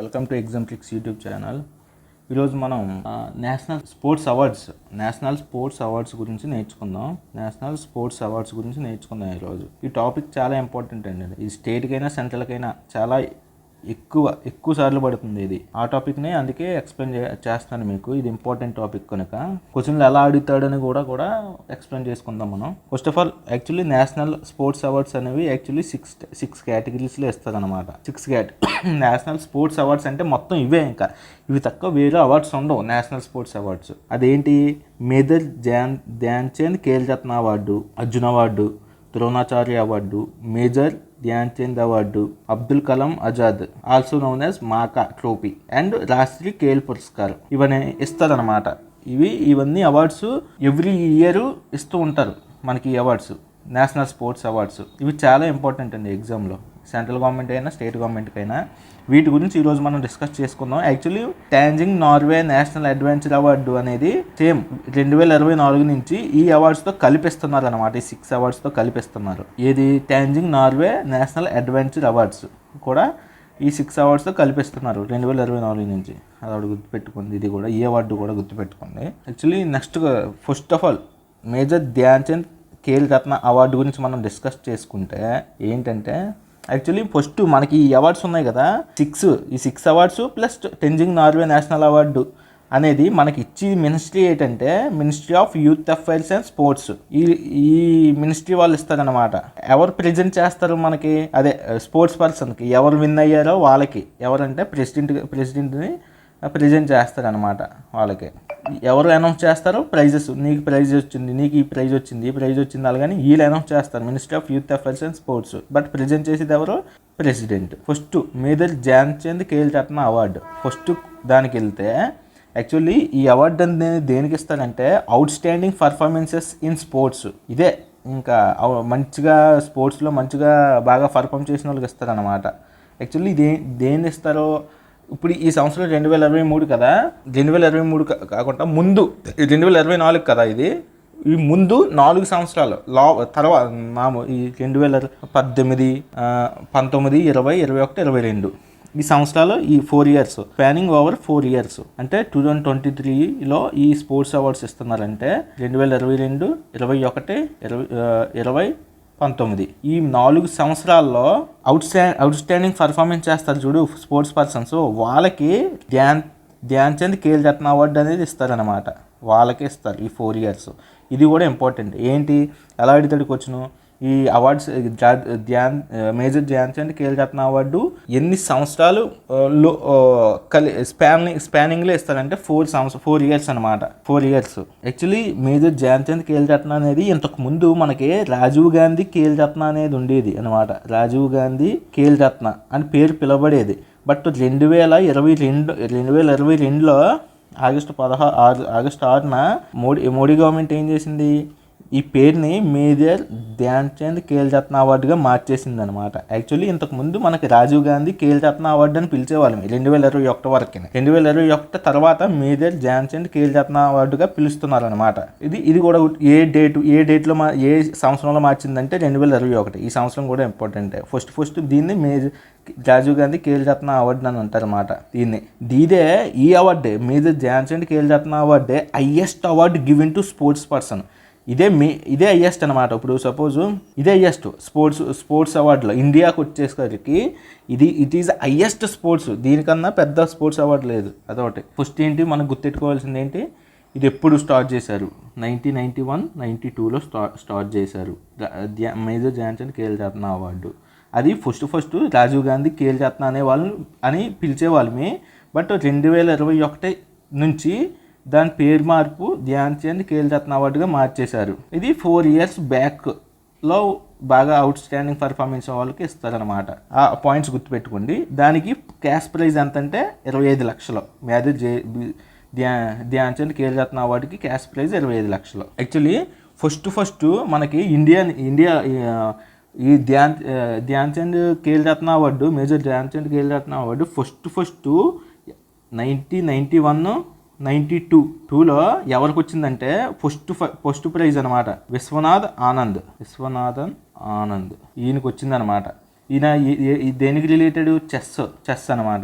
Welcome to exam clicks YouTube channel. ఈరోజు మనం national sports awards national sports awards గురించి నేర్చుకుందాం. నేషనల్ స్పోర్ట్స్ అవార్డ్స్ గురించి నేర్చుకుందాం ఈరోజు. ఈ టాపిక్ చాలా ఇంపార్టెంట్ అండి. ఇది స్టేట్కైనా సెంట్రల్కైనా చాలా ఎక్కువ ఎక్కువ సార్లు పడుతుంది ఇది. ఆ టాపిక్ని అందుకే ఎక్స్ప్లెయిన్ చేస్తాను మీకు. ఇది ఇంపార్టెంట్ టాపిక్ కనుక. క్వశ్చన్లు ఎలా అడుగుతాడని కూడా కూడా ఎక్స్ప్లెయిన్ చేసుకుందాం మనం. First of all actually national sports awards అనేవి యాక్చువల్లీ సిక్స్ సిక్స్ కేటగిరీస్లో ఇస్తారనమాట six cat national sports awards అంటే మొత్తం ఇవే ఇంకా. ఇవి తక్కువ వేరే అవార్డ్స్ ఉండవు నేషనల్ స్పోర్ట్స్ అవార్డ్స్ అదేంటి? Major Dhyan Dhyan Chand Khel Ratna award Arjun award Dronacharya award major Dhyan Chand award. Abdul Kalam Azad also known as MAKA trophy and Rashtriya Khel Puraskar. ఇవన్నీ ఇస్తారనమాట ఇవి ఇవన్నీ awards every year ఇస్తూ ఉంటారు. మనకి ఈ awards national sports awards. ఇవి చాలా ఇంపార్టెంట్ అండి ఎగ్జామ్లో. సెంట్రల్ గవర్నమెంట్ అయినా స్టేట్ గవర్నమెంట్ అయినా వీటి గురించి ఈరోజు మనం డిస్కస్ చేసుకుందాం. Actually Tenzing Norgay national adventure award అనేది సేమ్ రెండు వేల ఇరవై నాలుగు నుంచి ఈ అవార్డ్స్తో కలిపిస్తున్నారు అనమాట ఈ సిక్స్ అవార్డ్స్తో కలిపిస్తున్నారు. ఏది? Tenzing Norgay national adventure awards కూడా ఈ సిక్స్ అవార్డ్స్తో కలిపిస్తున్నారు రెండు వేల ఇరవై నాలుగు నుంచి. అది గుర్తుపెట్టుకుంది ఇది కూడా ఈ అవార్డు కూడా గుర్తుపెట్టుకోండి. Actually next first of all major Dhyan Chand Khel Ratna award గురించి మనం డిస్కస్ చేసుకుంటే ఏంటంటే యాక్చువల్లీ ఫస్ట్ మనకి ఈ అవార్డ్స్ ఉన్నాయి కదా. సిక్స్ ఈ six awards plus Tenzing Norgay national award అనేది మనకి ఇచ్చి మినిస్ట్రీ ఏంటంటే ministry of youth affairs and sports ఈ ఈ మినిస్ట్రీ వాళ్ళు ఇస్తారనమాట ఎవరు ప్రజెంట్ చేస్తారు మనకి? అదే స్పోర్ట్స్ పర్సన్కి ఎవరు విన్ అయ్యారో వాళ్ళకి. ఎవరంటే ప్రెసిడెంట్ ప్రెసిడెంట్ని ప్రజెంట్ చేస్తారనమాట వాళ్ళకి. ఎవరు అనౌన్స్ చేస్తారో ప్రైజెస్. నీకు ప్రైజ్ వచ్చింది నీకు ఈ ప్రైజ్ వచ్చింది ఈ ప్రైజ్ వచ్చింది అలాగని వీళ్ళు అనౌన్స్ చేస్తారు. Ministry of youth affairs and sports but present చేసేది ఎవరు? President first major Dhyan Chand Khel Ratna award. First దానికి వెళ్తే యాక్చువల్లీ ఈ అవార్డు అనేది దేనికి ఇస్తారంటే outstanding performances in sports ఇదే ఇంకా మంచిగా స్పోర్ట్స్లో మంచిగా బాగా పర్ఫామ్ చేసిన వాళ్ళకి ఇస్తారనమాట యాక్చువల్లీ దే దేని ఇస్తారో ఇప్పుడు ఈ సంవత్సరం రెండు వేల ఇరవై మూడు కదా రెండు వేల ఇరవై మూడు కాకుండా ముందు రెండు వేల ఇరవై నాలుగు కదా ఇది ఈ ముందు నాలుగు సంవత్సరాలు లా తర్వాత మాము ఈ రెండు వేల పద్దెనిమిది పంతొమ్మిది ఇరవై ఇరవై ఒకటి ఇరవై రెండు. ఈ సంవత్సరాలు ఈ four years planning over four years అంటే టూ థౌజండ్ ట్వంటీ త్రీలో ఈ స్పోర్ట్స్ అవార్డ్స్ ఇస్తున్నారంటే రెండు వేల ఇరవై రెండు ఇరవై ఒకటి ఇరవై ఇరవై పంతొమ్మిది. ఈ నాలుగు సంవత్సరాల్లో out stand out standing performance చేస్తారు చూడు స్పోర్ట్స్ పర్సన్స్ వాళ్ళకి ధ్యాన్ ధ్యాన్ చంద్ ఖేల్ రత్న అవార్డు అనేది ఇస్తారనమాట వాళ్ళకే ఇస్తారు ఈ ఫోర్ ఇయర్స్ ఇది కూడా ఇంపార్టెంట్ ఏంటి? ఎలా అడిగితే వచ్చును? ఈ awards Dhyan major Dhyan Chand Khel Ratna award ఎన్ని సంవత్సరాలు లో కలి స్పానింగ్ స్పానింగ్లో ఇస్తారంటే ఫోర్ సంవత్సరం ఫోర్ ఇయర్స్ అనమాట four years. Actually major Dhyan Chand Khel Ratna అనేది ఇంతకు ముందు మనకి రాజీవ్ గాంధీ ఖేల్ రత్న అనేది ఉండేది అనమాట రాజీవ్ గాంధీ ఖేల్ రత్న అని పేరు పిలవబడేది. బట్ రెండు వేల ఇరవై రెండు రెండు వేల ఇరవై రెండులో ఆగస్టు పదహారు ఆరు ఆగస్టు ఆరున మోడీ మోడీ గవర్నమెంట్ ఏం చేసింది? ఈ పేరుని మేజర్ ధ్యాన్ చంద్ ఖేల్ రత్న అవార్డుగా మార్చేసింది అనమాట యాక్చువల్లీ ఇంతకుముందు మనకి రాజీవ్ గాంధీ ఖేల్ రత్న అవార్డు అని పిలిచేవాళ్ళం రెండు వేల ఇరవై ఒకటి వరకు రెండు వేల ఇరవై ఒకటి తర్వాత మేజర్ ధ్యాన్ చంద్ ఖేల్ రత్న అవార్డుగా పిలుస్తున్నారు అనమాట ఇది ఇది కూడా ఏ డేట్ ఏ డేట్లో మా ఏ సంవత్సరంలో మార్చిందంటే రెండు వేల ఇరవై ఒకటి. ఈ సంవత్సరం కూడా ఇంపార్టెంట్ ఫస్ట్ ఫస్ట్ దీన్ని మేజర్ రాజీవ్ గాంధీ ఖేల్ రత్న అవార్డు అని అంటారు అనమాట దీన్ని. దీదే ఈ అవార్డే major Dhyan Chand Khel Ratna అవార్డే highest award given to sports person. ఇదే మీ ఇదే హయ్యెస్ట్ అనమాట ఇప్పుడు సపోజ్ ఇదే హయ్యెస్ట్ స్పోర్ట్స్ స్పోర్ట్స్ అవార్డులో ఇండియాకి వచ్చేసరికి ఇది ఇట్ ఈజ్ హయ్యెస్ట్ స్పోర్ట్స్ దీనికన్నా పెద్ద స్పోర్ట్స్ అవార్డు లేదు అదొకటి. ఫస్ట్ ఏంటి మనం గుర్తెట్టుకోవాల్సింది ఏంటి? ఇది ఎప్పుడు స్టార్ట్ చేశారు? నైన్టీన్ నైంటీ వన్ నైంటీ టూలో స్టార్ట్ స్టార్ట్ చేశారు మేజర్ ధ్యాన్చంద్ ఖేల్ రత్న అవార్డు అది ఫస్ట్ ఫస్ట్ రాజీవ్ గాంధీ ఖేల్ రత్న అనే వాళ్ళు అని పిలిచేవాళ్ళమే. బట్ రెండు వేల ఇరవై ఒకటి నుంచి దాని పేరు మార్పు ధ్యాన్ చంద్ ఖేల్ రత్న అవార్డుగా మార్చేశారు. ఇది ఫోర్ ఇయర్స్ బ్యాక్లో బాగా అవుట్ స్టాండింగ్ పర్ఫార్మెన్స్ వాళ్ళకి ఇస్తారనమాట ఆ పాయింట్స్ గుర్తుపెట్టుకోండి. దానికి క్యాష్ ప్రైజ్ ఎంత అంటే ఇరవై ఐదు లక్షలు. మేజర్ జే ధ్యాన్ ధ్యాన్ చంద్ ఖేల్ రత్న అవార్డుకి క్యాష్ ప్రైజ్ ఇరవై ఐదు లక్షలు. యాక్చువల్లీ ఫస్ట్ ఫస్ట్ మనకి ఇండియన్ ఇండియా ఈ Dhyan Dhyan Chand Khel Ratna award major Dhyan Chand Khel Ratna award first first nineteen ninety one ninety two టూలో ఎవరికి వచ్చిందంటే ఫస్ట్ ఫస్ట్ ప్రైజ్ అనమాట విశ్వనాథ్ ఆనంద్. విశ్వనాథన్ ఆనంద్. ఈయనకి వచ్చిందనమాట ఈయన ఈ- దేనికి రిలేటెడ్? చెస్ చెస్ అనమాట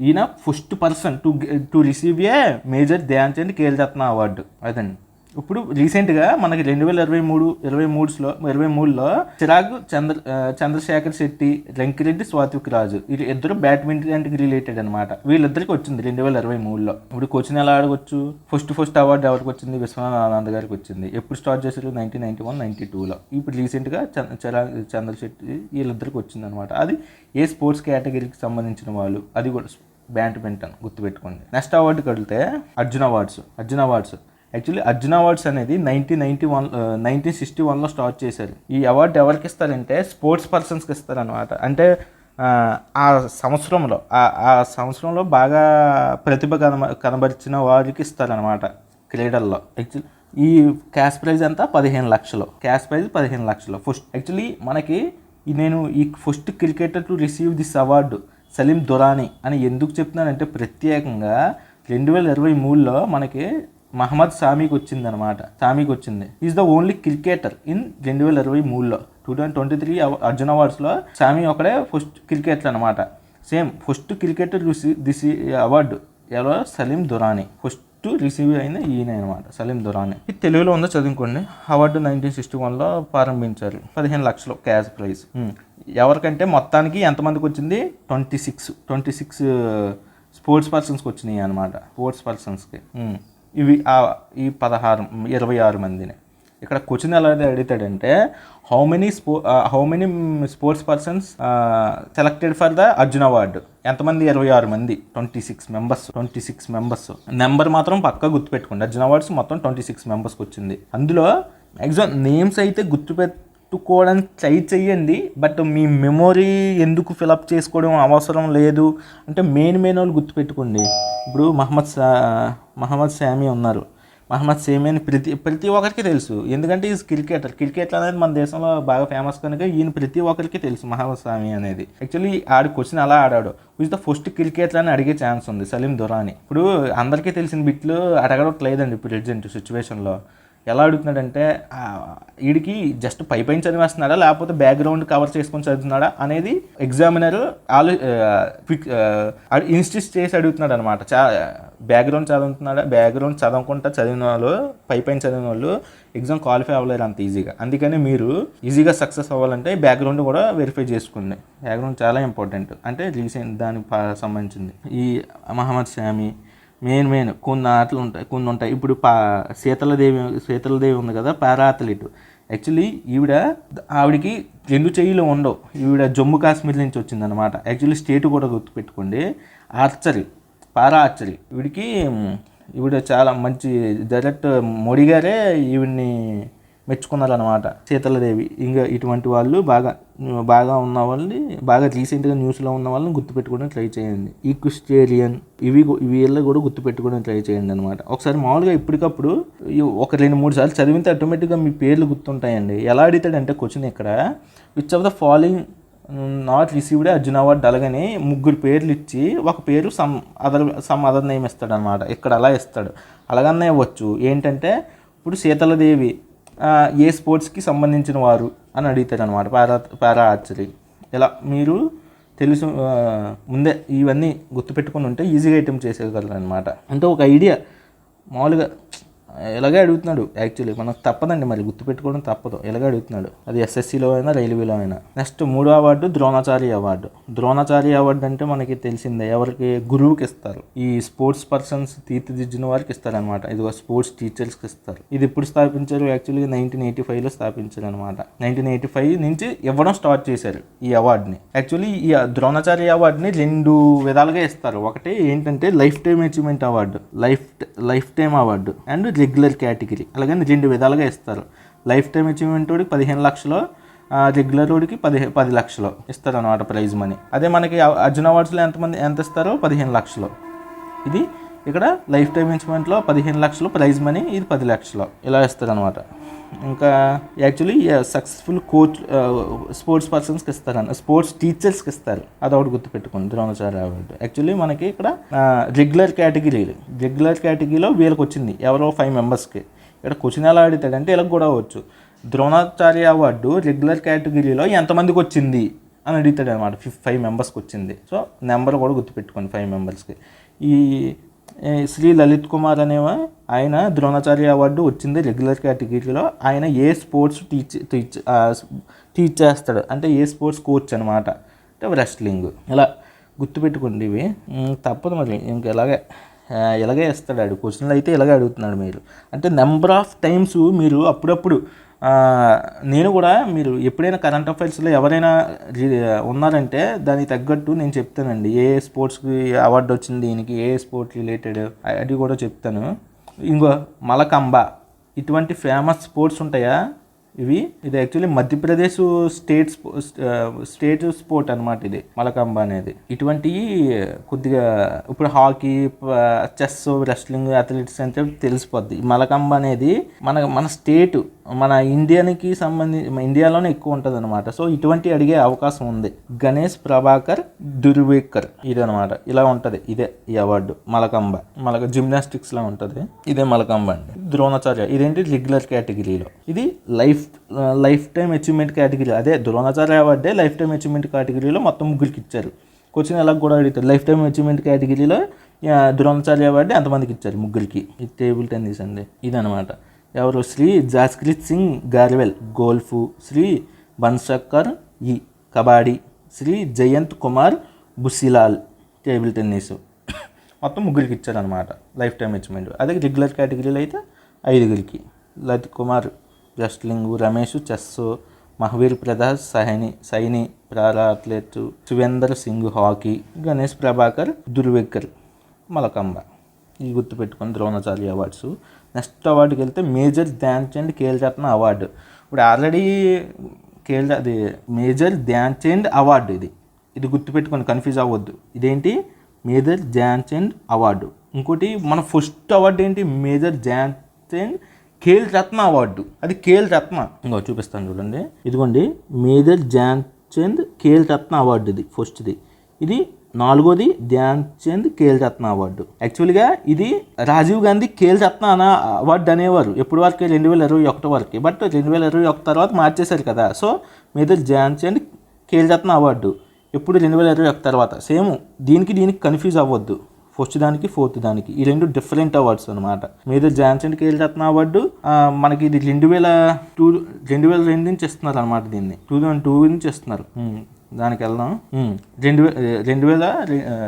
ఈయన first person to to receive a major Dhyan Chand Khel Ratna award. అదండి. ఇప్పుడు రీసెంట్గా మనకి రెండు వేల ఇరవై మూడు ఇరవై మూడులో ఇరవై మూడులో చిరాగ్ చంద్ర చంద్రశేఖర్ శెట్టి రంకిరెడ్డి స్వాతిక్ రాజు. వీళ్ళు ఇద్దరు బ్యాడ్మింటన్కి రిలేటెడ్ అనమాట వీళ్ళిద్దరికి వచ్చింది రెండు వేల ఇరవై మూడులో. ఇప్పుడు క్వశ్చన్ ఎలా ఆడవచ్చు? ఫస్ట్ ఫస్ట్ అవార్డు ఎవరికి వచ్చింది? విశ్వనాథ్ ఆనంద్ గారికి వచ్చింది. ఎప్పుడు స్టార్ట్ చేశారు? నైన్టీన్ నైన్టీ వన్ నైన్టీ టూలో ఇప్పుడు రీసెంట్గా చిరాగ్ చంద్రశెట్టి వీళ్ళిద్దరికి వచ్చింది అనమాట అది ఏ స్పోర్ట్స్ కేటగిరీకి సంబంధించిన వాళ్ళు? అది కూడా బ్యాడ్మింటన్ గుర్తుపెట్టుకోండి. నెక్స్ట్ అవార్డుకి వెళ్తే Arjun awards. Arjun awards. Actually Arjun awards అనేది nineteen ninety one nineteen sixty వన్లో స్టార్ట్ చేశారు. ఈ అవార్డు ఎవరికి ఇస్తారంటే స్పోర్ట్స్ పర్సన్స్కి ఇస్తారనమాట అంటే ఆ, సంవత్సరంలో ఆ సంవత్సరంలో బాగా ప్రతిభ కనబ కనబరిచిన వారికి ఇస్తారనమాట క్రీడల్లో. యాక్చువల్లీ ఈ క్యాష్ ప్రైజ్ అంతా పదిహేను లక్షలు. క్యాష్ ప్రైజ్ పదిహేను లక్షలు. ఫస్ట్ యాక్చువల్లీ మనకి నేను ఈ first cricketer to receive this award Salim Durani అని ఎందుకు చెప్తున్నానంటే ప్రత్యేకంగా రెండు వేల ఇరవై మూడులో మనకి మహమ్మద్ సామీకి వచ్చింది అనమాట సామీకి వచ్చింది. Is the only cricketer in రెండు వేల ఇరవై మూడులో. Two thousand twenty three Arjun అవార్డ్స్లో Shami ఒకడే ఫస్ట్ క్రికెటర్ అనమాట same first cricketer this award ఎవరో? సలీం దురానీ. ఫస్ట్ రిసీవ్ అయిన ఈయన అనమాట సలీం దురానీ. ఇది తెలుగులో ఉందో చదువుకోండి. అవార్డు నైన్టీన్ సిక్స్టీ వన్లో ప్రారంభించారు. పదిహేను లక్షలు క్యాష్ ప్రైజ్. ఎవరికంటే మొత్తానికి ఎంతమందికి వచ్చింది? Twenty six. Twenty six sports పర్సన్స్కి వచ్చినాయి అనమాట స్పోర్ట్స్ పర్సన్స్కి ఇవి ఈ పదహారు ఇరవై ఆరు మందిని. ఇక్కడ క్వశ్చన్ ఎలా అడుగుతాడంటే how many స్పో how many sports persons selected for the Arjun award ఎంతమంది? ఇరవై ఆరు మంది. Twenty six members twenty six members number మాత్రం పక్కా గుర్తుపెట్టుకోండి. అర్జున్ అవార్డ్స్ మొత్తం ట్వంటీ సిక్స్ మెంబర్స్కి వచ్చింది. అందులో మ్యాక్సిమం నేమ్స్ అయితే గుర్తుపెట్టుకోవడానికి ట్రై చేయండి బట్ మీ మెమొరీ ఎందుకు ఫిలప్ చేసుకోవడం అవసరం లేదు. అంటే మెయిన్ మెయిన్ వాళ్ళు గుర్తుపెట్టుకోండి. ఇప్పుడు మహమ్మద్ సా మహమ్మద్ శామీ ఉన్నారు. మహమ్మద్ సేమీ అని ప్రతి ప్రతి ఒక్కరికి తెలుసు. ఎందుకంటే ఈజ్ క్రికెటర్. క్రికెట్ అనేది మన దేశంలో బాగా ఫేమస్ కనుక ఈయన ప్రతి ఒక్కరికి తెలుసు మహమ్మద్ సామి అనేది. యాక్చువల్లీ ఆడు క్వశ్చన్ అలా ఆడాడు. విజ్ ద ఫస్ట్ క్రికెటర్ అని అడిగే ఛాన్స్ ఉంది సలీం దురాని. ఇప్పుడు అందరికీ తెలిసిన బిట్లు అడగట్లేదండి ఇప్పుడు ప్రజెంట్ సిచ్యువేషన్లో. ఎలా అడుగుతున్నాడంటే వీడికి జస్ట్ పై పైన చదివేస్తున్నాడా లేకపోతే బ్యాక్గ్రౌండ్ కవర్ చేసుకొని చదువుతున్నాడా అనేది ఎగ్జామినర్ ఆలో ఇన్స్టిట్యూట్ చేసి అడుగుతున్నాడు అనమాట చా బ్యాక్గ్రౌండ్ చదువుతున్నాడా బ్యాక్గ్రౌండ్ చదవకుండా చదివిన వాళ్ళు పై పైన చదివిన వాళ్ళు ఎగ్జామ్ క్వాలిఫై అవ్వలేరు అంత ఈజీగా అందుకని మీరు ఈజీగా సక్సెస్ అవ్వాలంటే బ్యాక్గ్రౌండ్ కూడా వెరిఫై చేసుకోండి. బ్యాక్గ్రౌండ్ చాలా ఇంపార్టెంట్ అంటే రీసెంట్ దానికి సంబంధించింది. ఈ మహమ్మద్ షామీ మెయిన్ మెయిన్. కొన్ని ఆటలు ఉంటాయి కొన్ని ఉంటాయి. ఇప్పుడు పా శీతలదేవి శీతలదేవి ఉంది కదా పారా అథ్లీట్ యాక్చువల్లీ ఈవిడ ఆవిడకి రెండు చెయ్యిలు ఉండవు. ఈవిడ జమ్మూ కాశ్మీర్ నుంచి వచ్చిందనమాట యాక్చువల్లీ స్టేట్ కూడా గుర్తుపెట్టుకోండి. ఆర్చరీ పారా ఆర్చరీ ఈవిడికి ఈవిడ చాలా మంచి డైరెక్ట్ మోడీ గారే ఈవిడ్ని మెచ్చుకున్నారనమాట సీతలదేవి ఇంకా ఇటువంటి వాళ్ళు బాగా బాగా ఉన్న వాళ్ళని బాగా రీసెంట్గా న్యూస్లో ఉన్న వాళ్ళని గుర్తుపెట్టుకోవడానికి ట్రై చేయండి. ఈక్విస్టేరియన్ ఇవి గు- వీళ్ళు కూడా గుర్తుపెట్టుకోవడానికి ట్రై చేయండి అనమాట ఒకసారి మామూలుగా ఇప్పటికప్పుడు ఒక రెండు మూడు సార్లు చదివితే ఆటోమేటిక్గా మీ పేర్లు గుర్తుంటాయండి. ఎలా అడుగుతాడంటే క్వశ్చన్ ఇక్కడ which of the following not received Arjun award అలాగని ముగ్గురు పేర్లు ఇచ్చి ఒక పేరు some other some other name ఇస్తాడు అనమాట ఇక్కడ అలా ఇస్తాడు. అలాగన్నా ఇవ్వచ్చు. ఏంటంటే ఇప్పుడు సీతలదేవి ఏ స్పోర్ట్స్కి సంబంధించిన వారు అని అడుగుతారు అనమాట పారా పారా ఆర్చరీ. ఇలా మీరు తెలుసు ముందే ఇవన్నీ గుర్తుపెట్టుకుని ఉంటే ఈజీగా ఐటెం చేసేయగలరు అనమాట అంటే ఒక ఐడియా మామూలుగా ఇలాగే అడుగుతున్నాడు యాక్చువల్లీ మనకు తప్పదండి మరి గుర్తుపెట్టుకోవడం తప్పదు. ఇలాగే అడుగుతున్నాడు. అది ఎస్ఎస్సిలో అయినా రైల్వేలో అయినా. నెక్స్ట్ మూడో award Dronacharya award Dronacharya award అంటే మనకి తెలిసిందే ఎవరికి? గురువుకి ఇస్తారు. ఈ స్పోర్ట్స్ పర్సన్స్ తీర్చిదిద్దిన వారికి ఇస్తారనమాట ఇది స్పోర్ట్స్ టీచర్స్కి ఇస్తారు. ఇది ఎప్పుడు స్థాపించారు? యాక్చువల్లీ నైన్టీన్ ఎయిటీ ఫైవ్లో స్థాపించారు అనమాట నైన్టీన్ ఎయిటీ ఫైవ్ నుంచి ఇవ్వడం స్టార్ట్ చేశారు ఈ అవార్డుని యాక్చువల్లీ ఈ ద్రోణాచార్య అవార్డుని రెండు విధాలుగా ఇస్తారు. ఒకటి ఏంటంటే life time achievement award life life time award and regular category అలాగని రెండు విధాలుగా ఇస్తారు. లైఫ్ టైం అచీవ్మెంట్ వాడికి పదిహేను లక్షలు రెగ్యులర్ వాడికి పదిహే పది లక్షలు ఇస్తారు అనమాట ప్రైజ్ మనీ. అదే మనకి అర్జున్ అవార్డ్స్లో ఎంతమంది ఎంత ఇస్తారో పదిహేను లక్షలు. ఇది ఇక్కడ లైఫ్ టైమ్ ఇన్స్ట్రుమెంట్లో పదిహేను లక్షలు ప్రైజ్ మనీ ఇది పది లక్షలు. ఇలా ఇస్తారనమాట ఇంకా యాక్చువల్లీ సక్సెస్ఫుల్ కోచ్ స్పోర్ట్స్ పర్సన్స్కి ఇస్తారని స్పోర్ట్స్ టీచర్స్కి ఇస్తారు. అది ఒకటి గుర్తుపెట్టుకోండి ద్రోణాచార్య అవార్డు యాక్చువల్లీ మనకి ఇక్కడ రెగ్యులర్ కేటగిరీలు రెగ్యులర్ కేటగిరీలో వీళ్ళకి వచ్చింది ఎవరో ఫైవ్ మెంబర్స్కి ఇక్కడ క్వశ్చన్ ఎలా అడుగుతాడంటే ఇలా కూడా అవ్వచ్చు. ద్రోణాచార్య అవార్డు రెగ్యులర్ కేటగిరీలో ఎంతమందికి వచ్చింది అని అడుగుతాడు అనమాట ఫిఫ్ ఫైవ్ మెంబర్స్కి వచ్చింది. సో నెంబర్ కూడా గుర్తుపెట్టుకోండి ఫైవ్ మెంబర్స్కి. ఈ శ్రీ లలిత్ కుమార్ అనేవా ఆయన ద్రోణాచార్య అవార్డు వచ్చింది రెగ్యులర్ కేటగిరీలో ఆయన ఏ స్పోర్ట్స్ టీచ్ టీచ్ టీచ్ చేస్తాడు? అంటే ఏ స్పోర్ట్స్ కోచ్ అనమాట అంటే రెస్లింగ్ ఇలా గుర్తుపెట్టుకోండి ఇవి. తప్పదు మరి. ఇంకా ఇలాగే ఇలాగే ఇస్తాడు ఆడు క్వశ్చన్లు అయితే ఇలాగే అడుగుతున్నాడు మీరు. అంటే నెంబర్ ఆఫ్ టైమ్స్ మీరు అప్పుడప్పుడు నేను కూడా మీరు ఎప్పుడైనా కరెంట్ అఫైర్స్లో ఎవరైనా ఉన్నారంటే దానికి తగ్గట్టు నేను చెప్తానండి. ఏ స్పోర్ట్స్కి అవార్డు వచ్చింది దీనికి ఏ స్పోర్ట్ రిలేటెడ్ అది కూడా చెప్తాను. ఇంకో మలకంబ ఇటువంటి ఫేమస్ స్పోర్ట్స్ ఉంటాయా? ఇవి ఇది యాక్చువల్లీ మధ్యప్రదేశ్ స్టేట్ స్పో- స్టేట్ స్పోర్ట్ అనమాట ఇది మలకంబ అనేది. ఇటువంటి కొద్దిగా ఇప్పుడు హాకీ చెస్ రెస్లింగ్ అథ్లెటిక్స్ అంటే తెలిసిపోద్ది. మలకంబ అనేది మన మన స్టేట్ మన ఇండియానికి సంబంధించి ఇండియాలోనే ఎక్కువ ఉంటుంది అనమాట సో ఇటువంటి అడిగే అవకాశం ఉంది. గణేష్ ప్రభాకర్ దుర్వేకర్ ఇది అనమాట ఇలా ఉంటుంది ఇదే ఈ అవార్డు మలకంబ. మలక జిమ్నాస్టిక్స్ లా ఉంటుంది ఇదే మలకంబ అండి. ద్రోణాచార్య ఇదేంటి రెగ్యులర్ కేటగిరీలో. ఇది life life time achievement category అదే ద్రోణాచార్య అవార్డే లైఫ్ టైం అచీవ్మెంట్ కేటగిరీలో మొత్తం ముగ్గురికి ఇచ్చారు. క్వశ్చన్ ఎలా కూడా అడుగుతారు లైఫ్ టైం అచీవ్మెంట్ కేటగిరీలో ద్రోణాచార్య అవార్డు ఎంతమందికి ఇచ్చారు ముగ్గురికి. ఇది టేబుల్ టెన్నిస్ అండి. ఇదనమాట ఎవరు? శ్రీ జాస్క్రిత్ సింగ్ గార్వెల్ గోల్ఫ్. శ్రీ బన్సక్కర్ ఈ కబాడీ శ్రీ జయంత్ కుమార్ బుసిలాల్ టేబుల్ టెన్నిస్ మొత్తం ముగ్గురికి ఇచ్చారనమాట లైఫ్ టైం అచీవ్మెంట్ అదే రెగ్యులర్ కేటగిరీలో అయితే ఐదుగురికి. Lalit Kumar wrestling Ramesh chess Mahavir Prasad Sahni Saini para athlete Suvender Singh hockey Ganesh Prabhakar Durvekar mallakhamb. ఈ గుర్తుపెట్టుకుని ద్రోణాచార్య అవార్డ్స్. నెక్స్ట్ అవార్డుకి వెళ్తే మేజర్ ధ్యాన్ చంద్ రత్న అవార్డు. ఇప్పుడు ఆల్రెడీ ఖేల్ అది మేజర్ ధ్యాన్ చంద్ అవార్డు ఇది. ఇది గుర్తుపెట్టుకొని కన్ఫ్యూజ్ అవ్వద్దు. ఇదేంటి? Major Dhyan Chand award. ఇంకోటి మన ఫస్ట్ అవార్డు ఏంటి? మేజర్ ధ్యాన్ కేల్ ఖేల్ రత్న అవార్డు. అది ఖేల్ రత్న. ఇంకో చూపిస్తాను చూడండి. ఇదిగోండి మేజర్ ధ్యాన్ చంద్ ఖేల్ రత్న అవార్డు ఇది ఫస్ట్ది. ఇది నాలుగోది ధ్యాన్ చంద్ ఖేల్ రత్న అవార్డు. యాక్చువల్గా ఇది రాజీవ్ గాంధీ ఖేల్ రత్న అన్న అవార్డు అనేవారు. ఎప్పుడు వరకు? రెండు వేల ఇరవై ఒకటి వరకు. బట్ రెండు వేల ఇరవై ఒకటి తర్వాత మార్చేశారు కదా. So major Dhyan Chand Khel Ratna award. ఎప్పుడు? రెండు వేల ఇరవై ఒకటి తర్వాత. సేమ్ దీనికి దీనికి కన్ఫ్యూజ్ అవ్వద్దు. ఫస్ట్ దానికి ఫోర్త్ దానికి. ఈ రెండు డిఫరెంట్ అవార్డ్స్ అనమాట మీద జాన్సన్ కేల్ రత్న అవార్డు మనకి ఇది రెండు వేల టూ రెండు వేల రెండు నుంచి ఇస్తున్నారు అనమాట దీన్ని. టూ థౌసండ్ టూ నుంచి ఇస్తున్నారు. దానికి వెళ్దాం. రెండు రెండు వేల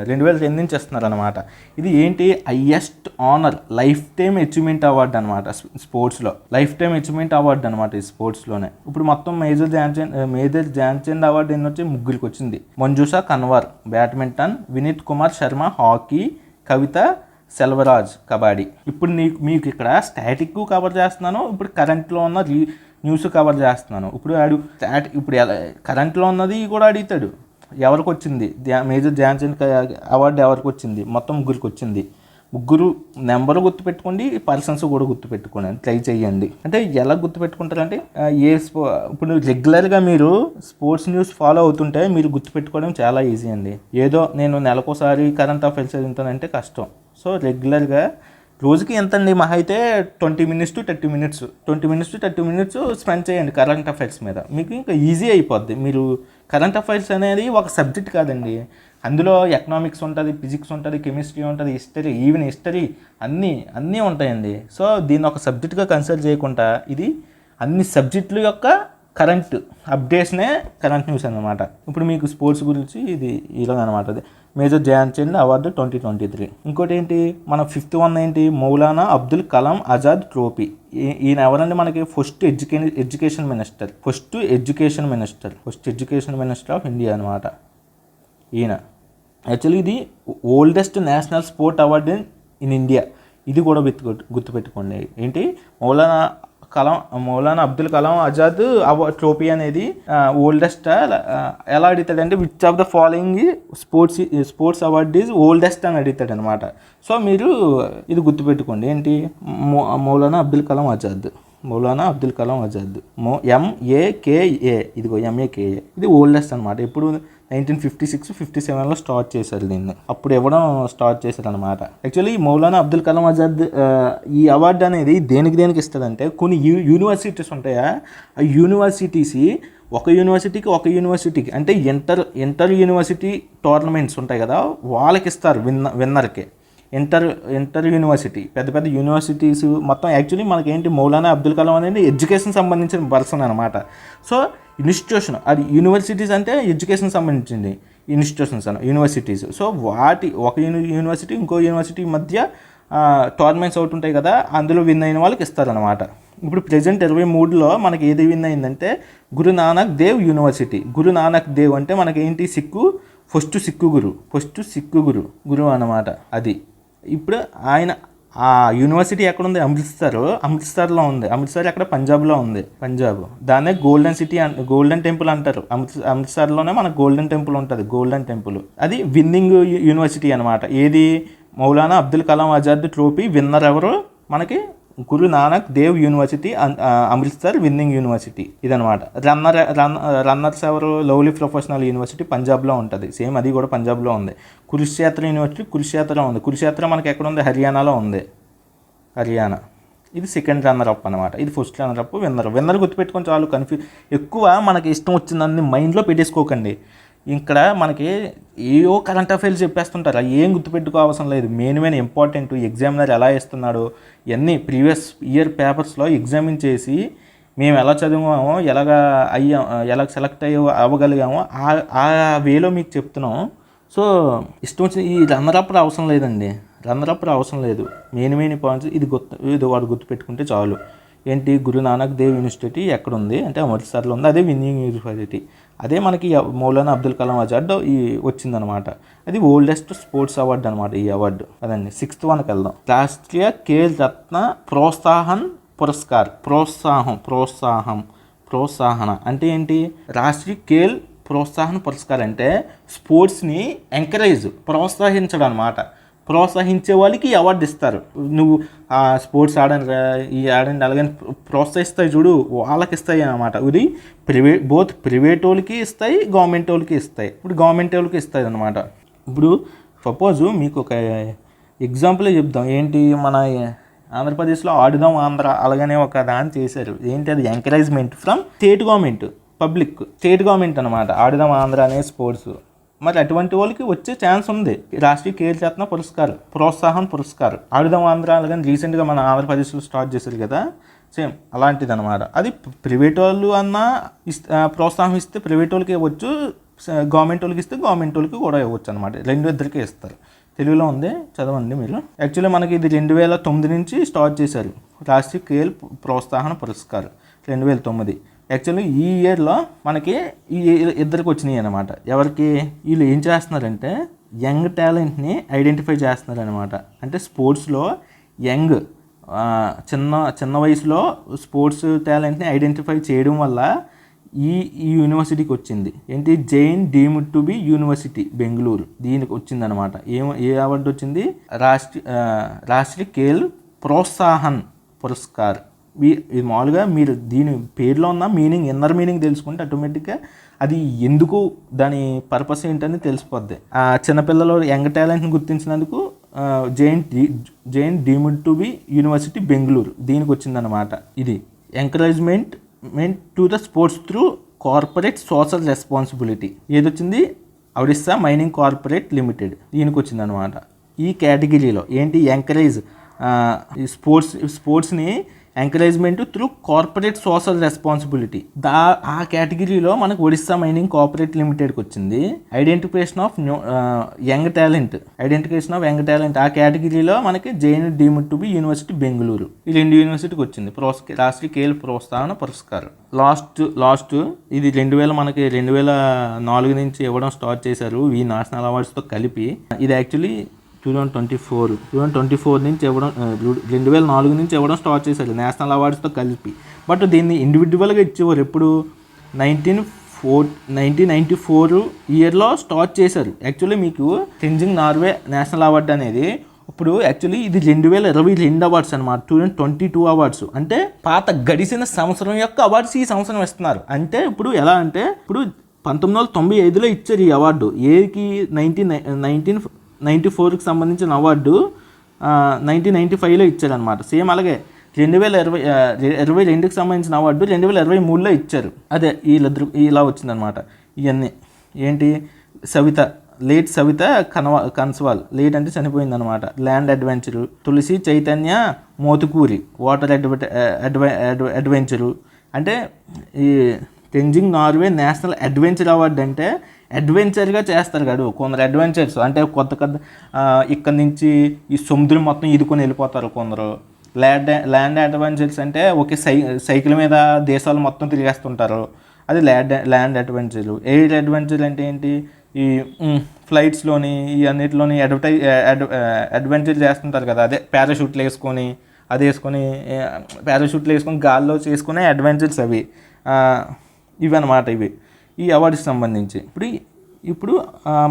రెండు వేల రెండు నుంచి ఇస్తున్నారు అనమాట ఇది ఏంటి? Highest honour life time achievement award అనమాట స్పోర్ట్స్లో. లైఫ్ టైమ్ అచీవ్మెంట్ అవార్డు అనమాట ఈ స్పోర్ట్స్లోనే. ఇప్పుడు మొత్తం major Dhyan Chand major Dhyan Chand award ఎన్ని వచ్చి ముగ్గురికి వచ్చింది మంజుషా కన్వర్ బ్యాడ్మింటన్ వినీత్ కుమార్ శర్మ హాకీ కవిత సెల్వరాజ్ కబడ్డీ. ఇప్పుడు నీకు మీకు ఇక్కడ స్టాటిక్ కవర్ చేస్తున్నాను. ఇప్పుడు కరెంట్లో ఉన్న రీ న్యూస్ కవర్ చేస్తున్నాను. ఇప్పుడు ఆడు ఇప్పుడు ఎలా కరెంట్లో ఉన్నది కూడా అడుగుతాడు. ఎవరికి వచ్చింది మేజర్ ధ్యాన్చంద్ అవార్డు ఎవరికి వచ్చింది మొత్తం ముగ్గురికి వచ్చింది ముగ్గురు నెంబర్ గుర్తుపెట్టుకోండి పర్సన్స్ కూడా గుర్తుపెట్టుకోండి. ట్రై చేయండి అంటే ఎలా గుర్తుపెట్టుకుంటారంటే ఏ స్పో ఇప్పుడు రెగ్యులర్గా మీరు స్పోర్ట్స్ న్యూస్ ఫాలో అవుతుంటే మీరు గుర్తుపెట్టుకోవడం చాలా ఈజీ అండి. ఏదో నేను నెలకోసారి కరెంట్ అఫైర్స్ చదువుతానంటే కష్టం. సో రెగ్యులర్గా రోజుకి ఎంత అండి మహా అయితే twenty minutes to thirty minutes. Twenty minutes to thirty minutes spend చేయండి కరెంట్ అఫైర్స్ మీద. మీకు ఇంకా ఈజీ అయిపోద్ది. మీరు కరెంట్ అఫైర్స్ అనేది ఒక సబ్జెక్ట్ కాదండి. అందులో ఎకనామిక్స్ ఉంటుంది ఫిజిక్స్ ఉంటుంది కెమిస్ట్రీ ఉంటుంది హిస్టరీ ఈవెన్ హిస్టరీ అన్నీ అన్నీ ఉంటాయండి. సో దీన్ని ఒక సబ్జెక్ట్గా కన్సిడర్ చేయకుండా ఇది అన్ని సబ్జెక్టుల యొక్క కరెంట్ అప్డేట్స్నే కరెంట్ న్యూస్ అనమాట ఇప్పుడు మీకు స్పోర్ట్స్ గురించి ఇది ఈరోజు అనమాట అది. Major Dhyan Chand award twenty twenty three. ఇంకోటి ఏంటి మన ఫిఫ్త్ వన్ ఏంటి? మౌలానా అబ్దుల్ కలాం ఆజాద్ ట్రోఫీ. ఈయన ఎవరండి మనకి? First ఎడ్యుకే education minister. First education minister. First education minister of India అనమాట ఈయన. యాక్చువల్లీ ఇది oldest national sport award in India. ఇది కూడా గుర్తుపెట్టుకోండి. ఏంటి? మౌలానా కలాం మౌలానా అబ్దుల్ కలాం ఆజాద్ అవార్డ్ ట్రోఫీ అనేది ఓల్డెస్ట్ ఎలా అడుగుతాడంటే which of the following sports sports award is oldest అని అడుగుతాడు అనమాట సో మీరు ఇది గుర్తుపెట్టుకోండి ఏంటి? మౌలానా అబ్దుల్ కలాం ఆజాద్ మౌలానా అబ్దుల్ కలాం ఆజాద్ మో ఎంఏకేఏ ఇదిగో ఎంఏకేఏ ఇది ఓల్డెస్ట్ అనమాట ఎప్పుడు నైన్టీన్ ఫిఫ్టీ సిక్స్ ఫిఫ్టీ సెవెన్లో స్టార్ట్ చేశారు దీన్ని. అప్పుడు ఇవ్వడం స్టార్ట్ చేశారు అనమాట యాక్చువల్లీ మౌలానా అబ్దుల్ కలాం ఆజాద్ ఈ అవార్డు అనేది దేనికి దేనికి ఇస్తుందంటే కొన్ని యూ యూనివర్సిటీస్ ఉంటాయా? ఆ యూనివర్సిటీస్ ఒక యూనివర్సిటీకి ఒక యూనివర్సిటీకి అంటే ఇంటర్ ఇంటర్ యూనివర్సిటీ టోర్నమెంట్స్ ఉంటాయి కదా వాళ్ళకి ఇస్తారు విన్న విన్నర్కి. ఇంటర్ ఇంటర్ యూనివర్సిటీ పెద్ద పెద్ద యూనివర్సిటీస్ మొత్తం యాక్చువల్లీ మనకేంటి మౌలానా అబ్దుల్ కలాం అనేది ఎడ్యుకేషన్ సంబంధించిన పర్సన్ అనమాట సో ఇన్స్టిట్యూషన్ అది యూనివర్సిటీస్ అంటే ఎడ్యుకేషన్ సంబంధించింది. ఇన్స్టిట్యూషన్స్ అన్న యూనివర్సిటీస్. సో వాటి ఒక యూని యూనివర్సిటీ ఇంకో యూనివర్సిటీ మధ్య టోర్నమెంట్స్ అవుట్ ఉంటాయి కదా అందులో విన్ అయిన వాళ్ళకి ఇస్తారనమాట ఇప్పుడు ప్రజెంట్ ఇరవై మూడులో మనకి ఏది విన్ అయిందంటే గురు నానక్ దేవ్ యూనివర్సిటీ. గురు నానక్ దేవ్ అంటే మనకి ఏంటి? సిక్కు ఫస్ట్ సిక్కు గురు. ఫస్ట్ సిక్కు గురు గురువు అనమాట అది. ఇప్పుడు ఆయన ఆ యూనివర్సిటీ ఎక్కడ ఉంది అమృత్సర్. అమృత్సర్లో ఉంది. అమృత్సర్ ఎక్కడ? పంజాబ్లో ఉంది. పంజాబ్. దాన్నే golden city and golden temple అంటారు. అమృత్ అమృత్సర్లోనే మనకు గోల్డెన్ టెంపుల్ ఉంటుంది. Golden temple. అది విన్నింగ్ యూనివర్సిటీ అనమాట ఏది? మౌలానా అబ్దుల్ కలాం ఆజాద్ ట్రోఫీ విన్నర్ ఎవరు? మనకి Guru Nanak Dev university Amritsar winning university ఇదనమాట రన్నర్ రన్ రన్నర్స్ ఎవరు? లవ్లీ ప్రొఫెషనల్ యూనివర్సిటీ పంజాబ్లో ఉంటుంది. సేమ్ అది కూడా పంజాబ్లో ఉంది. కురుక్షేత్ర యూనివర్సిటీ కురుక్షేత్రలో ఉంది. కురుక్షేత్ర మనకి ఎక్కడ ఉంది హర్యానాలో ఉంది. హర్యానా. ఇది సెకండ్ రన్నర్ అప్ అనమాట ఇది first runner up winner. Winner గుర్తుపెట్టుకొని చాలు కన్ఫ్యూజ్ ఎక్కువ మనకి ఇష్టం వచ్చిందని మైండ్లో పెట్టేసుకోకండి. ఇక్కడ మనకి ఏవో కరెంట్ అఫైర్స్ చెప్పేస్తుంటారు. అవి ఏం గుర్తుపెట్టుకోవాల్సిన అవసరం లేదు. మెయిన్ మెయిన్ ఇంపార్టెంట్ ఎగ్జామినర్ ఎలా ఇస్తున్నాడు ఇవన్నీ ప్రీవియస్ ఇయర్ పేపర్స్లో ఎగ్జామిన్ చేసి మేము ఎలా చదివామో ఎలాగా అయ్యా ఎలా సెలెక్ట్ అయ్యో అవ్వగలిగామో ఆ- ఆ వేలో మీకు చెప్తున్నాం. సో ఇష్టం వచ్చిన ఈ రన్నర్ అప్ అవసరం లేదండి. రన్నర్ అప్ అవసరం లేదు. మెయిన్ మెయిన్ పాయింట్స్ ఇది గుర్తు ఇది వాడు గుర్తుపెట్టుకుంటే చాలు. ఏంటి? గురు నానక్ దేవ్ యూనివర్సిటీ ఎక్కడ ఉంది అంటే అమృత్సర్లో ఉంది. అదే విన్నింగ్ యూనివర్సిటీ. అదే మనకి మౌలానా అబ్దుల్ కలాం అజార్డ్ ఈ వచ్చిందనమాట. అది ఓల్డెస్ట్ స్పోర్ట్స్ అవార్డు అనమాట ఈ అవార్డు అదండి. సిక్స్త్ వన్కి వెళ్దాం రాష్ట్రీయ ఖేల్ రత్న ప్రోత్సాహన్ పురస్కార్. ప్రోత్సాహం ప్రోత్సాహం ప్రోత్సాహన. అంటే ఏంటి? రాష్ట్రీయ ఖేల్ ప్రోత్సాహన పురస్కార్ అంటే స్పోర్ట్స్ని ఎంకరేజ్ ప్రోత్సహించడం అనమాట ప్రోత్సహించే వాళ్ళకి అవార్డు ఇస్తారు. నువ్వు ఆ స్పోర్ట్స్ ఆడని రా ఈ ఆడండి అలాగని ప్రోత్సహిస్తాయి చూడు వాళ్ళకి ఇస్తాయి అనమాట ఇది ప్రైవేట్ బోత్ ప్రైవేట్ వాళ్ళకి ఇస్తాయి గవర్నమెంట్ వాళ్ళకి ఇస్తాయి. ఇప్పుడు గవర్నమెంట్ వాళ్ళకి ఇస్తాయి అనమాట ఇప్పుడు సపోజ్ మీకు ఒక ఎగ్జాంపులే చెప్దాం. ఏంటి మన ఆంధ్రప్రదేశ్లో ఆడుదాం ఆంధ్ర అలాగనే ఒక దాన్ని చేశారు. ఏంటి అది? Encouragement from state government public state government అనమాట ఆడుదాం ఆంధ్ర అనే స్పోర్ట్స్. మరి అటువంటి వాళ్ళకి వచ్చే ఛాన్స్ ఉంది. రాష్ట్రీయ కీర్తిరత్న పురస్కారం ప్రోత్సాహం పురస్కారం. ఆడుదాం ఆంధ్ర అలాగని రీసెంట్గా మన ఆంధ్రప్రదేశ్లో స్టార్ట్ చేశారు కదా సేమ్ అలాంటిది అనమాట అది ప్రైవేట్ వాళ్ళు అన్నా ఇస్తే ప్రోత్సాహం ఇస్తే ప్రైవేట్ వాళ్ళకి ఇవ్వచ్చు గవర్నమెంట్ వాళ్ళకి ఇస్తే గవర్నమెంట్ వాళ్ళకి కూడా ఇవ్వచ్చు అనమాట రెండు ఇద్దరికే ఇస్తారు. తెలుగులో ఉంది చదవండి మీరు. యాక్చువల్లీ మనకి ఇది రెండు వేల తొమ్మిది నుంచి స్టార్ట్ చేశారు. రాష్ట్రీయ ఖేల్ ప్రోత్సాహన పురస్కారం రెండు వేల తొమ్మిది. యాక్చువల్లీ ఈ ఇయర్లో మనకి ఈ ఇద్దరికి వచ్చినాయి అనమాట ఎవరికి? వీళ్ళు ఏం చేస్తున్నారంటే యంగ్ టాలెంట్ని ఐడెంటిఫై చేస్తున్నారు అనమాట అంటే స్పోర్ట్స్లో యంగ్ చిన్న చిన్న వయసులో స్పోర్ట్స్ టాలెంట్ని ఐడెంటిఫై చేయడం వల్ల ఈ ఈ యూనివర్సిటీకి వచ్చింది. ఏంటి? Jain deemed to be university Bengaluru. దీనికి వచ్చిందనమాట ఏం ఏ అవార్డు వచ్చింది? రాష్ట్ర రాష్ట్రీయ ఖేల్ ప్రోత్సాహన్ పురస్కార్. ఇది మామూలుగా మీరు దీని పేరులో ఉన్న మీనింగ్ ఇన్నర్ మీనింగ్ తెలుసుకుంటే ఆటోమేటిక్గా అది ఎందుకు దాని పర్పస్ ఏంటని తెలిసిపోద్ది. ఆ చిన్నపిల్లలు యంగ్ టాలెంట్ని గుర్తించినందుకు Jain D- Jain deemed to be university Bengaluru. దీనికి వచ్చిందనమాట ఇది. Encouragement meant to the sports through corporate social responsibility ఏదొచ్చింది Odisha mining corporate limited. దీనికి వచ్చిందనమాట ఈ కేటగిరీలో ఏంటి? ఎంకరేజ్ ఈ sports స్పోర్ట్స్ని encouragement through corporate social responsibility దా ఆ కేటగిరీలో మనకు ఒడిస్సా మైనింగ్ కార్పొరేట్ లిమిటెడ్కి వచ్చింది. Identification of new young talent. Identification of young talent. ఆ కేటగిరీలో మనకి Jain deemed to be university Bengaluru. ఈ రెండు యూనివర్సిటీకి వచ్చింది. ప్రోస్ రాష్ట్రీయ కేల్ ప్రోత్సాహన పురస్కారం. లాస్ట్ లాస్ట్ ఇది రెండు వేల మనకి రెండు వేల నాలుగు నుంచి ఇవ్వడం స్టార్ట్ చేశారు. ఈ నేషనల్ అవార్డ్స్తో కలిపి. ఇది actually two thousand twenty four two thousand twenty four నుంచి ఇవ్వడం రెండు వేల నాలుగు నుంచి ఇవ్వడం స్టార్ట్ చేశారు. నేషనల్ అవార్డ్స్తో కలిపి. బట్ దీన్ని ఇండివిజువల్గా ఇచ్చేవారు ఎప్పుడు? Nineteen four nineteen ninety four ఇయర్లో స్టార్ట్ చేశారు. యాక్చువల్లీ మీకు టెంజింగ్ నార్వే నేషనల్ అవార్డు అనేది ఇప్పుడు యాక్చువల్లీ ఇది రెండు వేల ఇరవై రెండు అవార్డ్స్ అనమాట two thousand twenty two awards అంటే పాత గడిచిన సంవత్సరం యొక్క అవార్డ్స్ ఈ సంవత్సరం ఇస్తున్నారు. అంటే ఇప్పుడు ఎలా అంటే ఇప్పుడు పంతొమ్మిది వందల తొంభై ఐదులో ఇచ్చారు ఈ అవార్డు ఏకి నైన్టీన్ నైన్టీన్ నైంటీ ఫోర్కి సంబంధించిన అవార్డు నైన్టీన్ నైంటీ ఫైవ్లో ఇచ్చారనమాట సేమ్ అలాగే రెండు వేల ఇరవై ఇరవై రెండుకి సంబంధించిన అవార్డు రెండు వేల ఇరవై మూడులో ఇచ్చారు. అదే వీళ్ళిద్దరు ఇలా వచ్చిందనమాట ఇవన్నీ. ఏంటి? సవిత లేట్ సవిత కన్వా కన్స్వాల్. లేట్ అంటే చనిపోయిందనమాట land adventure. Tulasi Chaitanya Motukuri. Water అడ్వ అడ్వె అడ్వెంచరు. అంటే ఈ Tenzing Norgay national adventure award అంటే అడ్వెంచర్గా చేస్తారు కాదు కొందరు అడ్వెంచర్స్ అంటే కొత్త కొత్త ఇక్కడ నుంచి ఈ సముద్రం మొత్తం ఈదుకొని వెళ్ళిపోతారు కొందరు. ల్యాండ్ ల్యాండ్ అడ్వెంచర్స్ అంటే ఒకే సై సైకిల్ మీద దేశాలు మొత్తం తిరిగేస్తుంటారు. అది ల్యాండ్ ల్యాండ్ అడ్వెంచర్లు ఎయిర్ అడ్వెంచర్ అంటే ఏంటి? ఈ ఫ్లైట్స్లోని ఈ అన్నిటిలోని అడ్వర్టైజ్ అడ్ అడ్వెంచర్ చేస్తుంటారు కదా. అదే పారాషూట్లు వేసుకొని అది వేసుకొని పారాషూట్లు వేసుకొని గాల్లో చేసుకునే అడ్వెంచర్స్ అవి. ఇవి అన్నమాట ఇవి. ఈ అవార్డుకి సంబంధించి. ఇప్పుడు ఇప్పుడు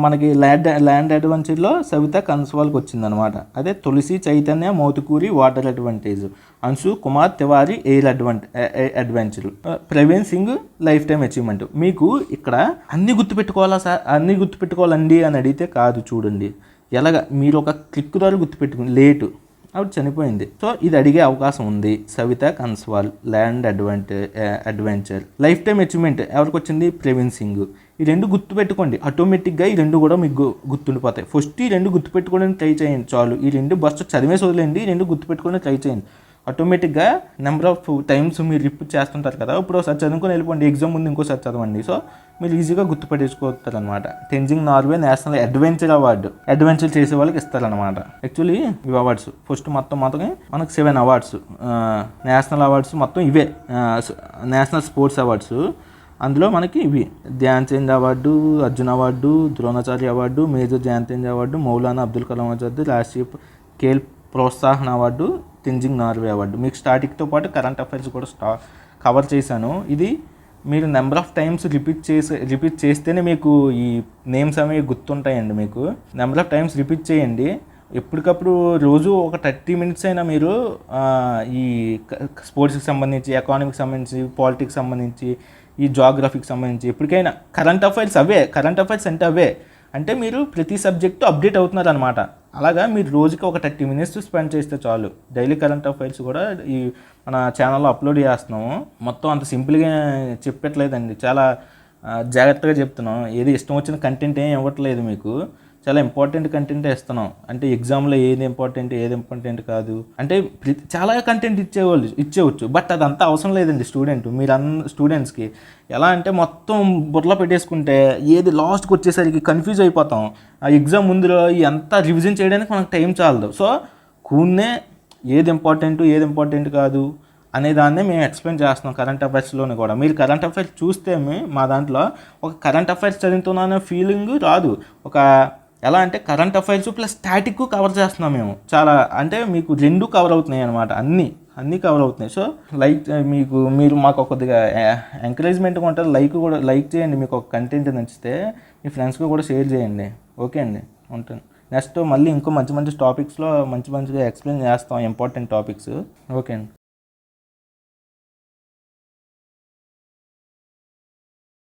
మనకి ల్యాండ్ ల్యాండ్ అడ్వెంచర్లో సవిత కన్స్వాల్కి వచ్చిందనమాట అదే Tulasi Chaitanya Motukuri water advantage. Anshu Kumar Tiwari air అడ్వాంట adventure. Praveen Singh life time achievement. మీకు ఇక్కడ అన్ని గుర్తుపెట్టుకోవాలా సార్? అన్ని గుర్తుపెట్టుకోవాలండి అని అడిగితే కాదు చూడండి. ఎలాగ? మీరు ఒక క్లిక్ ద్వారా గుర్తుపెట్టుకుని లేటు. ఆవిడ చనిపోయింది. సో ఇది అడిగే అవకాశం ఉంది. సవిత కన్స్వాల్ ల్యాండ్ అడ్వెంట్ అడ్వెంచర్. లైఫ్ టైం అచీవ్మెంట్ ఎవరికి వచ్చింది ప్రవీణ్ సింగ్. ఈ రెండు గుర్తుపెట్టుకోండి. ఆటోమేటిక్గా ఈ రెండు కూడా మీకు గుర్తుండిపోతాయి. ఫస్ట్ ఈ రెండు గుర్తుపెట్టుకోవడానికి ట్రై చేయండి చాలు. ఈ రెండు బస్ చదివేసి వదిలేండి ఈ రెండు గుర్తుపెట్టుకోవడానికి ట్రై చేయండి. ఆటోమేటిక్గా నెంబర్ ఆఫ్ టైమ్స్ మీరు రిపీట్ చేస్తుంటారు కదా ఇప్పుడు ఒకసారి చదువుకొని వెళ్ళిపోండి ఎగ్జామ్ ముందు ఇంకోసారి చదవండి. సో మీరు ఈజీగా గుర్తుపెట్టేసుకోవచ్చు అనమాట Tenzing Norgay national adventure award adventure చేసే వాళ్ళకి ఇస్తారనమాట యాక్చువల్లీ ఇవి అవార్డ్స్ ఫస్ట్ మొత్తం మొత్తం మనకు సెవెన్ అవార్డ్స్ నేషనల్ అవార్డ్స్ మొత్తం ఇవే. నేషనల్ స్పోర్ట్స్ అవార్డ్స్ అందులో మనకి ఇవి. Dhyan Chand award Arjun award Dronacharya award major Dhyan Chand award Maulana Abdul Kalam Azad Rashtriya Khel Protsahan award Tenzing Norgay award మీకు స్టార్టింగ్తో పాటు కరెంట్ అఫైర్స్ కూడా స్టా కవర్ చేశాను. ఇది మీరు నెంబర్ ఆఫ్ టైమ్స్ రిపీట్ చేసే రిపీట్ చేస్తేనే మీకు ఈ నేమ్స్ అనేవి గుర్తుంటాయండి మీకు. నెంబర్ ఆఫ్ టైమ్స్ రిపీట్ చేయండి. ఎప్పటికప్పుడు రోజు ఒక థర్టీ మినిట్స్ అయినా మీరు ఈ స్పోర్ట్స్కి సంబంధించి ఎకానమీకి సంబంధించి పాలిటిక్స్ సంబంధించి ఈ జాగ్రఫీకి సంబంధించి ఎప్పటికైనా కరెంట్ అఫైర్స్ అవే కరెంట్ అఫైర్స్ అంటే అవే. అంటే మీరు ప్రతి సబ్జెక్టు అప్డేట్ అవుతున్నారు అనమాట అలాగా మీరు రోజుకి ఒక థర్టీ మినిట్స్ స్పెండ్ చేస్తే చాలు. డైలీ కరెంట్ అఫైర్స్ కూడా ఈ మన ఛానల్లో అప్లోడ్ చేస్తున్నాము. మొత్తం అంత సింపుల్గా చెప్పట్లేదండి. చాలా జాగ్రత్తగా చెప్తున్నాం. ఏది ఇష్టం వచ్చిన కంటెంట్ ఏం ఇవ్వట్లేదు మీకు. చాలా ఇంపార్టెంట్ కంటెంట్ ఇస్తున్నాం. అంటే ఎగ్జామ్లో ఏది ఇంపార్టెంట్ ఏది ఇంపార్టెంట్ కాదు. అంటే చాలా కంటెంట్ ఇచ్చేవాళ్ళు ఇచ్చేవచ్చు. బట్ అదంతా అవసరం లేదండి స్టూడెంట్ మీరు అన్న స్టూడెంట్స్కి ఎలా అంటే మొత్తం బుర్రలో పెట్టేసుకుంటే ఏది లాస్ట్కి వచ్చేసరికి కన్ఫ్యూజ్ అయిపోతాం. ఆ ఎగ్జామ్ ముందులో ఎంత రివిజన్ చేయడానికి మనకు టైం చాలదు. సో కూనే ఏది ఇంపార్టెంట్ ఏది ఇంపార్టెంట్ కాదు అనే దాన్ని మేము ఎక్స్ప్లెయిన్ చేస్తున్నాం కరెంట్ అఫైర్స్లోనే కూడా. మీరు కరెంట్ అఫైర్స్ చూస్తే మా దాంట్లో ఒక కరెంట్ అఫైర్స్ చదువుతున్నానే ఫీలింగ్ రాదు. ఒక ఎలా అంటే current affairs plus static cover చేస్తున్నాం మేము. చాలా అంటే మీకు రెండు కవర్ అవుతున్నాయి అనమాట అన్నీ అన్నీ కవర్ అవుతున్నాయి. సో లైక్ eh, మీకు మీరు మాకు కొద్దిగా ఎంకరేజ్మెంట్గా ఉంటారు లైక్ కూడా లైక్ చేయండి మీకు ఒక కంటెంట్ నచ్చితే మీ ఫ్రెండ్స్కి కూడా షేర్ చేయండి. ఓకే అండి? ఉంటాను. నెక్స్ట్ మళ్ళీ ఇంకో మంచి మంచి టాపిక్స్లో మంచి మంచిగా ఎక్స్ప్లెయిన్ చేస్తాం ఇంపార్టెంట్ టాపిక్స్ ఓకే అండి?